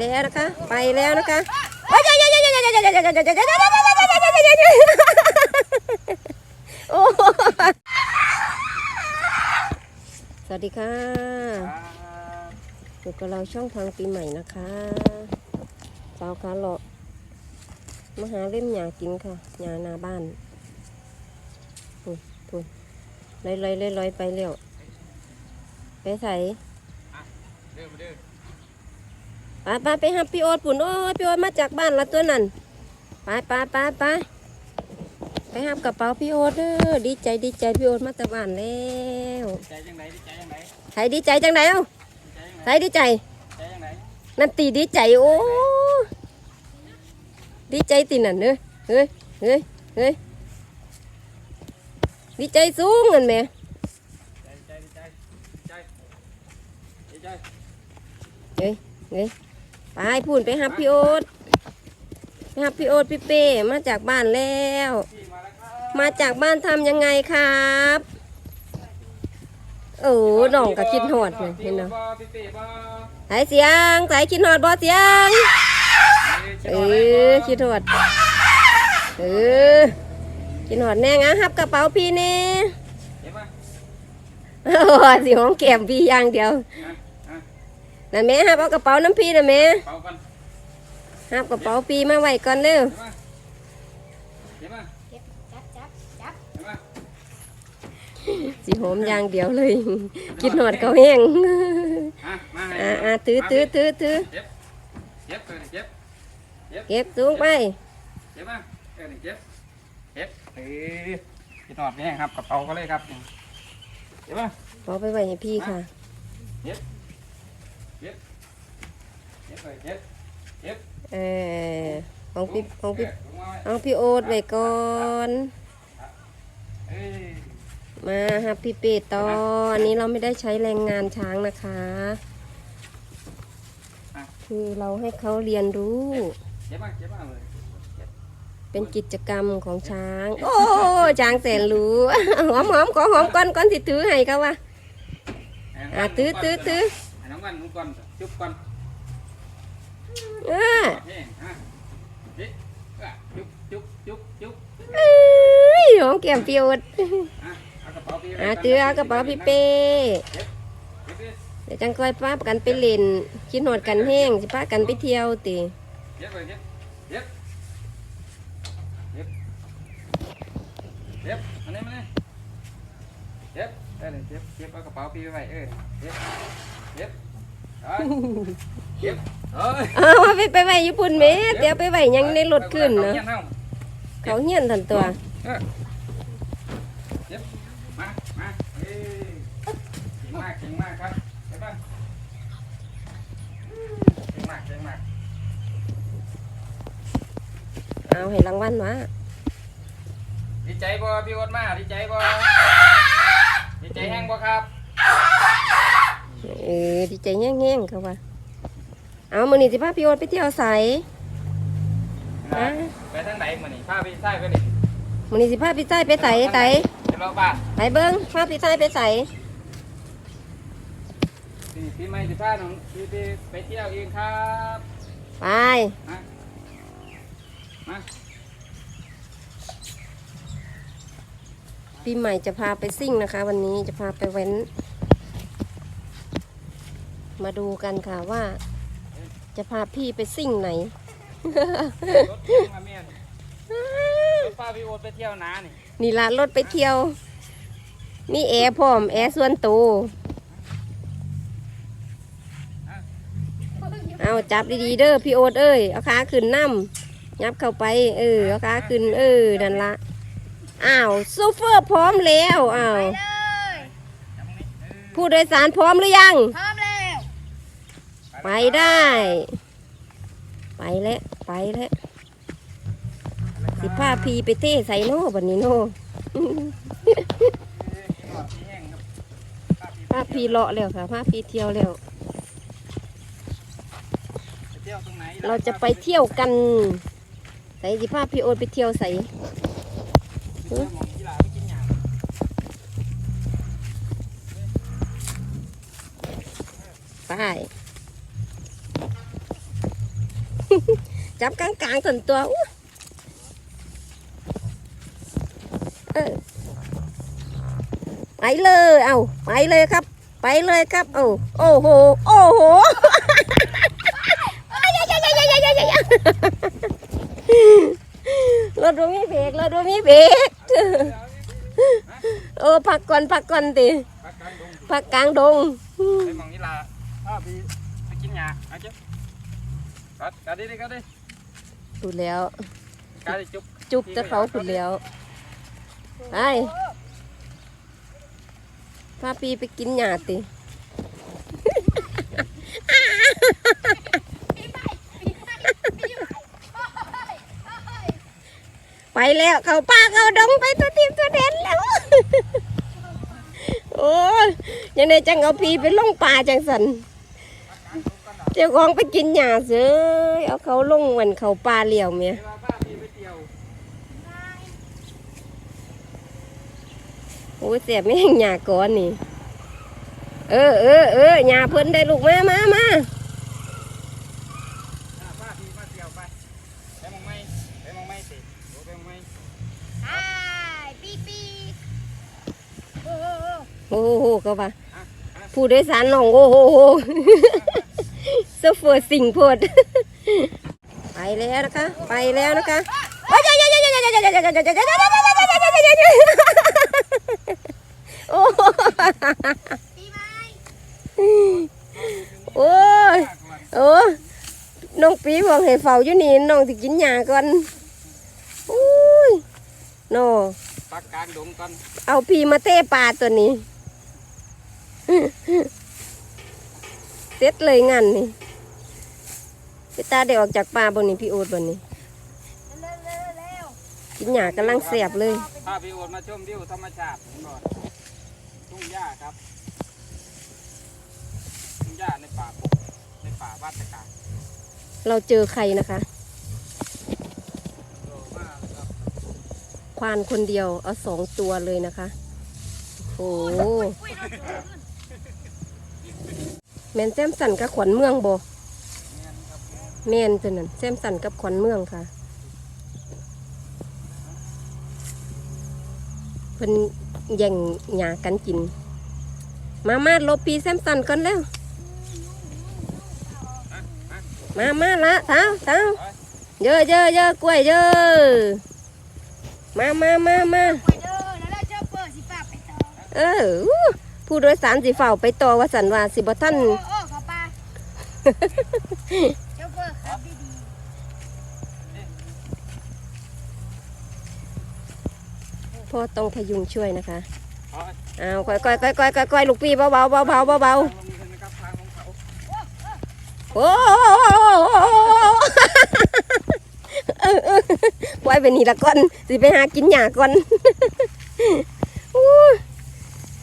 แล้วนะคะ ไปแล้วนะคะโอ้สวัสดีค่ะอยู่กับเราช่องทางปีใหม่นะคะสาวขาเลาะมาหาเล่มหยากินค่ะหยาหน้าบ้านพูนพูนลอยลอยลอยลยไปเร็วไปใส่เด้อมาเด้อไปไปไปหาพี่โอ๊ตปุ่นโอ้ยพี่โอ๊ตมาจากบ้านละตัวนั่นไปไปไปไปไปหากระเป๋าพี่โอ๊ตเด้อดีใจดีใจพี่โอ๊ตมาจากบ้านแล้วใจจังไหนใจจังไหนใครดีใจจังไหนเอ้าใจจังไหนใครดีใจใจจังไหนนั่นตีดีใจโอ้ดีใจตีนั่นเด้อเฮ้ยเฮ้ยเฮ้ยดีใจสูงเงินแหม่ใจใจใจใจใจเฮ้ยเฮ้ย ไปพูนไปหาพี่โอ๊ตไปหาพี่โอ๊ตพี่เป้มาจากบ้านแล้ว มาจากบ้านทำยังไงครับโอ้น้องก็คิดหอดเลยเห็นเนาะสายเสียงสายคิดหอดบ่เสียงเออคิดหอดเออคิดหอดแน่งะฮับกระเป๋าพี่นี่เน่โอ้สิของแก้มพี่อย่างเดียว นั่นแม่ฮับเอากระเป๋าน้ำพี่นะแม่เป่ากันฮับกระเป๋าพี่มาไว้ก่อนเร็วเห็นป่ะเห็นป่ะจับจับจับเห็นป่ะสิหอมอย่างเดียวเลยคิดหอดเขาแห้งอะมาให้อ่าอ่าถือถือถือถือเจ็บเจ็บเลยเจ็บเก็บสูงไปเจ็บป่ะเออเจ็บเจ็บเออพี่นอดนี่ครับกระเป๋าก็เลยครับเจ็บป่ะเอาไปไว้ให้พี่ค่ะเจ็บเลย เจ็บเจ็บเออของพี่ของพี่ลงมาไว้เอาพี่โอ๊ตไว้ก่อนเอ้ยมาฮับพี่เป็ดตอนนี้เราไม่ได้ใช้แรงงานช้างนะคะ คือเราให้เขาเรียนรู้เจ็บมากเจ็บมากเลยเป็นกิจกรรมของช้าง โอ้ช้างแสนรู้หอมหอมขอหอมก่อนก่อนสิถือให้เขาว่าอ่าตื้อตื้อตื้อให้น้องกันน้องก่อนจุ๊บก่อน เออเฮ้ฮะดิอะจุ๊บจุ๊บจุ๊บจุ๊บเอ้ยหอมแก้มพี่อ๊ตอะเอากระเป๋าพี่อ่าตื้อเอากระเป๋าพี่เป้เจ็บดิเดี๋ยวจังค่อยป้ากันไปเล่นคิดหอดกันแห้งสิป้ากันไปเที่ยวติเจ็บเยเจ็บเจ็บเจ็บเจ็บมาเนี่ยมาเนี่ยเจ็บเอ้ยเจ็บเจ็บเอากระเป๋าพี่ไว้เอ้ยเจ็บเจ็บเอ้ยเจ็บ เอ้ยเอาไปไปไว้ญี่ปุ่นแม่เดี๋ยวไปไว้ยังในรถขึ้นเนาะอาเงี้ยเนาเขาเฮียนทันตัวเออเจ็บมามาเอ้ยเก่งมากเก่งมากครับเห็นปะเก่งมากเก่งมากเอาให้รางวัลมาดีใจบ่พี่โอ๊ตมาดีใจบ่ดีใจแห้งบ่ครับ เออดี ใจแห้งๆเขาว่าเอามื้อนี้สิพาพี่โอ๊ตไปเที่ยวไสอะไปทางไหนมื้อนี้พาไปใต้ไปดิมื้อนี้สิพาพี่ใต้ไปไสไสไปรอบบ้านไปเบิ่งพาพี่ใต้ไปไสนี่พี่ไม่สิพาน้องพี่ไปไปเที่ยวเองครับไปมามาปีใหม่จะพาไปซิ่งนะคะ วันนี้จะพาไปเว้น มาดูกันค่ะว่า จะพาพี่ไปซิ่งไหน รถเก่งมาเมียนรถป้าพี่โอ๊ตไปเที่ยวนานี่นี่ละรถไปเที่ยว มีแอร์พร้อม แอร์ส่วนตัวเอาจับดีๆเด้อพี่โอ๊ตเอ้ย เอาขาขึ้นน้ำยับเข้าไป เออ เอาขาขึ้น เออ นั่นละอ้าวซูเฟอร์พร้อมแล้วอ้าวเลยผู้โดยสารพร้อมหรือยัง พร้อมแล้ว ไปได้ ไปแล้ว ไปแล้ว สิพาพีไปเต้ใส่โน่บันนี้โน่พาพีเลาะแล้วค่ะพาพีเที่ยวแล้ว เราจะไปเที่ยวกัน ใส่สิพาพีโอไปเที่ยวใส่ไป จับกลางกลางส่วนตัวอู้เออไปเลย เอาไปเลยครับ ไปเลยครับเอาโอ้โห โอ้โหรถดูมีเบรกรถดูมีเบรกโอ้พักก่อนพักก่อนติพักกลางดงนี่ล่ะถ้าไปไปกินหญ้าเอาเจ้า กัดกัดดิดิกัดดิพูดแล้ว กัดดิจุ๊บจุบจะเขาพูดแล้วไปพาปีไปกินหยาติไปแล้วเขาป่าเขาดงไปตัวทีมตัวเด่นแล้ว โอ้ยยังไงจังเอาพีไปลงป่าจังสัน เจ้าของไปกินหญ้าเสยเอาเขาลงเหมือนเขาป่าเหลี่ยวเมียเดี๋ยวป้าพี่ไปเที่ยวโอ้ยเสียบไม่ให้หญ้าก่อนนี่ เออเออเออหญ้าเพิ่นได้ลูกมามามาอ่าป้าพี่มาเที่ยวไปไปมองไม่ไปมองไม่สิโอ้ไปมองไม่ไอ้ปีปีโอ้โหโอ้โหก็ว่าผู้โดยสารน้องโอ้โหเซฟเฟอร์สิ่งโพดไปแล้วนะคะ ไปแล้วนะคะโอ้โหปีใหม่โอ้ยโอ้น้องปีบอกให้เฝ้าอยู่นี่น้องสิกินหญ้าก่อนอุ้ยน้อปักกลางดงก่อนเอาพีมาเต้ปลาตัวนี้เสร็จเลยงานนี่ พี่ตาได้ออกจากป่าบนนี้พี่โอ๊ตบนนี้เร็วเร็วเร็วกินหญ้ากำลังเสียบเลยพาพี่โอนมาชมวิวธรรมชาติก่อนทุ่งหญ้าครับทุ่งหญ้าในป่าปกในป่าวัดตะการเราเจอใครนะคะโอ้มากครับควานคนเดียวเอาสองตัวเลยนะคะโอ้โหแมนแซมสันกับขวัญเมืองบเงี้ยครับ แมนจังนั้นแซมสันกับขวัญเมืองค่ะเพิ่นแย่งหยากันกิน มามาลบปีแซมสันก่อนแล้ว มามาละเท้าเท้าเยอะเยอะเยอะกล้วยเยอะมามามามาเอแล้วเราจะเปิดสิป้าไปต่อเออผู้โดยสารสิเฝ้าไปต่อว่าสันว่าสิบท่าน โอ้โอ้ขอป้าเจ้าเปิดครับดีดี พ่อต้องพยุงช่วยนะคะเอาอ้าวค่อยค่อยค่อยค่อยค่อยค่อยลูกพี่เบาเบาเบาเบาเบาเบาลงกันนะครับทางของเขาโอ้เออเออปล่อยไปนี่ละก่อนสิไปหากินหญ้าก่อนอู้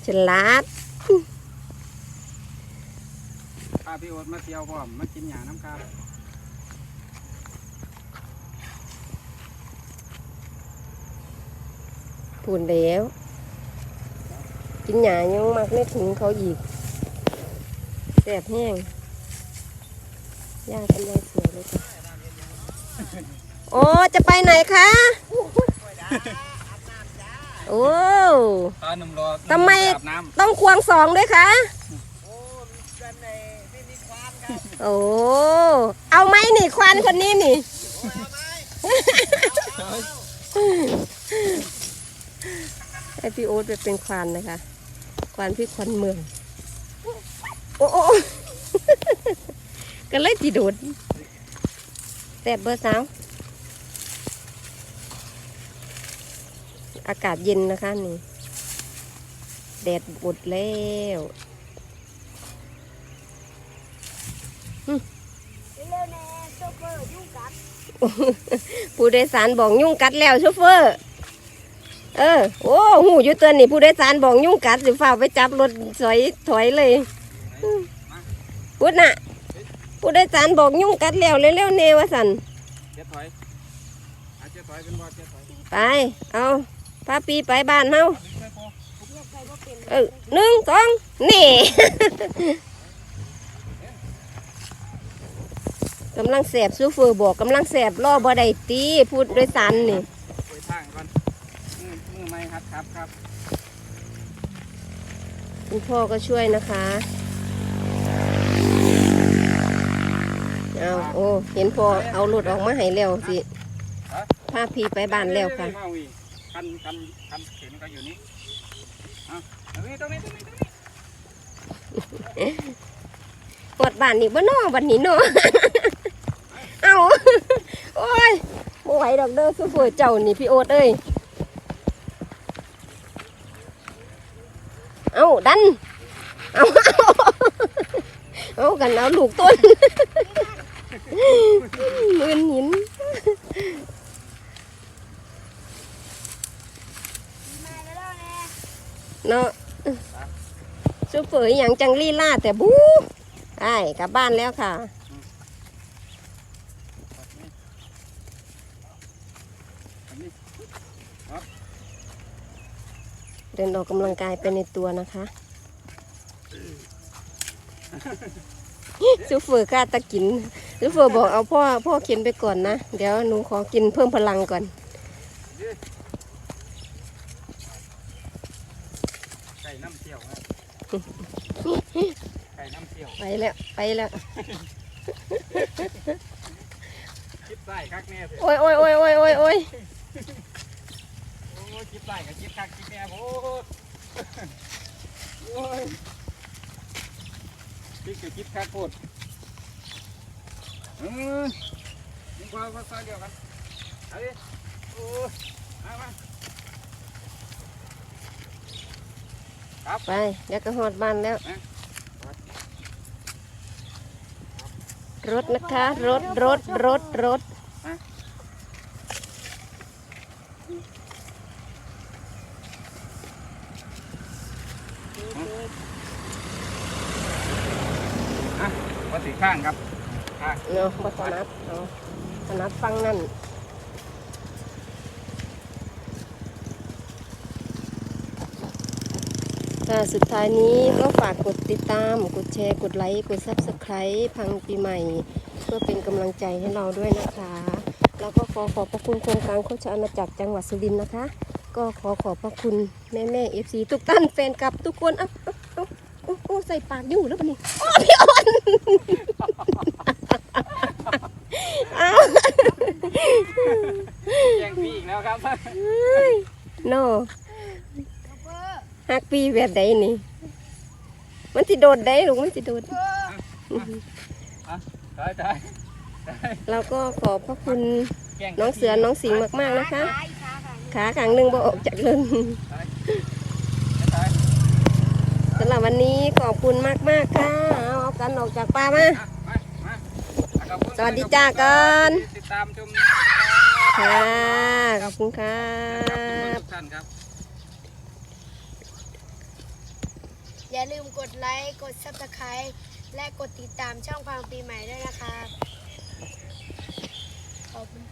ฉลาดพาพี่โอนมาเที่ยวพร้อมมากินหญ้าน้ำครั พูนแล้ว กินหญ้ายังมักในถุงเขาอีกแสบแห้งย่างกันยังสวยเลยค่ะโอ้ จะไปไหนคะ โอ้ตาหนุ่มรอทำไมอาบน้ต้องควงสองด้วยคะ โอ้ เอาไหมนี่ควานคนนี้นี่ ให้พี่โอ๊ตไปเป็นควานนะคะ ควานพี่ควันเมือง โอ้โอ้ก็เลยจีโดดแต่เบอร์สาวอากาศเย็นนะคะนี่ แดดหมดแล้วเร็วแน่เจ้าเปิดยุ่งกัดผู้โดยสารบอกยุ่งกัดแล้วโชเฟอร์ เออ โอ้หูอยู่ตัวนี่ผู้โดยสารบอกยุ่งกัดสิฝ่าไปจับรถสอยถอยเลยพุดน่ะ ผู้โดยสารบอกยุ่งกัดแล้วเร็วๆเนวะสันำเจ๊ถอยอาเจ๊ถอยเป็นบอเจ๊ถอยไป เอาพาปีไปบ้านเฮาดึงไปโปเรียกใครว่าเป็นเออหนึ่งสองนี่กำลังแสบซูเฟอร์บอกกำลังแสบล่อบ่ได้ตีพูดด้วยสันนี่ไปทางก่อนมือมือ ไม้ครับครับครับคุณพ่อก็ช่วยนะคะเอาโอ้เห็นพ่อเอารถออกมาให้แล้วสิพาพี่ไปบ้านแล้วค่ะมาวิคันคันคันเข็มก็อยู่นี่เอาตรงนี้ตรงนี้ตรงนี้ตรงนี้ปวดบ้านนี่บ่นอวันนี้เนอเอาโอ้ยบ่ไหวดอกเด้อซูเฟอร์เจ้านี่พี่โอ๊ตเอ้ย เอาดัน เอาเอาเอากันเอาลูกต้นมืนหินมาแล้วแน่เนาะซูเฟอร์อย่างจังลีล่าแต่บูไอ้กลับบ้านแล้วค่ะอันนี้เดินออกกำลังกายไปในตัวนะคะซูเฟอร์กล้าตะกินซูเฟอร์บอกเอาพ่อพ่อเข็นไปก่อนนะ เดี๋ยวหนูขอกินเพิ่มพลังก่อนไก่น้ำเที่ยวครับไก่น้ำเที่ยว ไปแล้วไปแล้วคิดใต้คักแน่เถอะโอ้ยโอ้ยโอ้ยโอ้ยโอ้ยโอ้ยโอ้ยคิดใต้กับคิดคักคิดแน่โอ้ยโอ้ยคิดกับคิดคักโคตรเออมึงพาภาษาเดียวกันเอาดิโอ้ยมามาไปเดี๋ยวก็หอดบ้านแล้ว รถนะคะ รถรถรถรถ อะวัดสีข้างครับข้าง เนาะบัถนัดเอาถนัดฟังนั่นค่ะสุดท้ายนี้ก็ฝากกดติดตาม กดแชร์ กดไลค์ กดซับสไคร b ์พังปีใหม่ เพื่อเป็นกำลังใจให้เราด้วยนะคะ แล้วก็ขอขอบพระคุณโครงการโคชอาณาจักรจังหวัดสุรินทร์นะคะ ก็ขอขอบพระคุณแม่แม่เอฟซีทุกท่านแฟนคลับทุกคนอ้าเอ้าเอ้าโอ้โอ้ใส่ปากอยู่แล้วปะนี่โอ้พี่อ่อนเอ้า แย่งพี่อีกแล้วครับ โนโชเฟอร์ฮักปีแบบใดนี่ มันสิโดดได้หรือมันสิโดดโชเฟอร์ตายตายตายเราก็ขอบพระคุณแกล้น้องเสือน้องสิงห์มากๆนะคะ ขาอีกขาค่ะขาขางหนึ่งบ่ออกจากเรื่องตายตายสำหรับวันนี้ขอบคุณมากๆค่ะ เอาเอากันออกจากป่ามาอะมามาอะขอบคุณสวัสดีจ้าก่อนติดตามชม ค่ะ ขอบคุณครัครับบทุกท่านครับ อย่าลืมกดไลค์ กด subscribe และกดติดตามช่องฟังปีใหม่ด้วยนะคะ ขอบคุณ